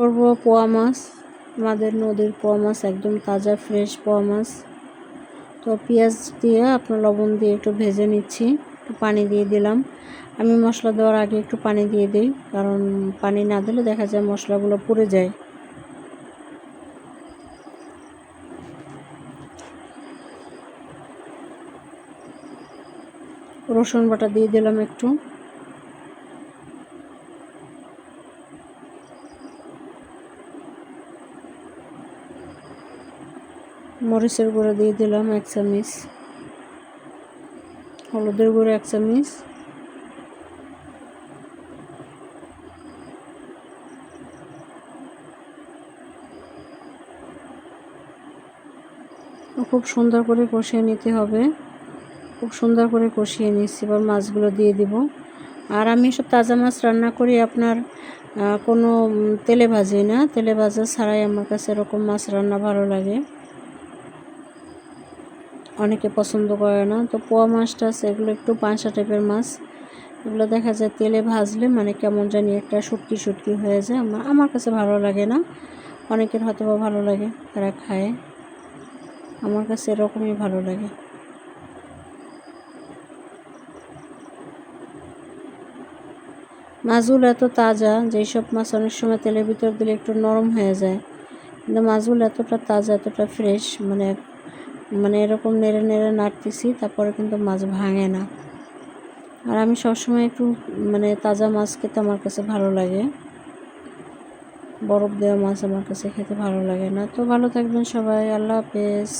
করব পোয়া মাছ। আমাদের নদীর পোয়া মাছ একদম তাজা ফ্রেশ পোয়া মাছ। তো পেঁয়াজ দিয়ে আপনার লবণ দিয়ে একটু ভেজে নিচ্ছি, একটু পানি দিয়ে দিলাম। আমি মশলা দেওয়ার আগে একটু পানি দিয়ে দিই, কারণ পানি না দিলে দেখা যায় মশলাগুলো পুড়ে যায়। রসুন বাটা দিয়ে দিলাম একটু। মরিচের গুঁড়ো দিয়ে দিলাম এক চামিচ। হলুদের গুঁড়ো এক চামিচ। খুব সুন্দর করে কষিয়ে নিতে হবে। খুব সুন্দর করে কষিয়ে নিচ্ছি এবার মাছগুলো দিয়ে দিব। আর আমি সব তাজা মাছ রান্না করি, আপনার কোনো তেলে ভাজি না। তেলে ভাজা ছাড়াই আমার কাছে এরকম মাছ রান্না ভালো লাগে। অনেকে পছন্দ করে না। তো পোয়া মাছটা আছে এগুলো একটু পাঁচা টাইপের মাছ। এগুলো দেখা যায় তেলে ভাজলে মানে কেমন জানি একটা শুটকি শুটকি হয়ে যায়। আমার আমার কাছে ভালো লাগে না। অনেকের হয়তো ভালো লাগে, তারা খায়। আমার কাছে এরকমই ভালো লাগে। মাছগুলো এত তাজা, যেসব মাছ অনেক সময় তেলের ভিতর দিলে একটু নরম হয়ে যায়। কিন্তু মাছগুলো এতটা তাজা, এতটা ফ্রেশ মানে মানে এরকম নেড়ে নেড়ে নাড়তেছি, তারপরে কিন্তু মাছ ভাঙে না। আর আমি সবসময় একটু মানে তাজা মাছ খেতে আমার কাছে ভালো লাগে। বরফ দেওয়া মাছ আমার কাছে খেতে ভালো লাগে না। তো ভালো থাকবেন সবাই, আল্লাহ হাফেজ।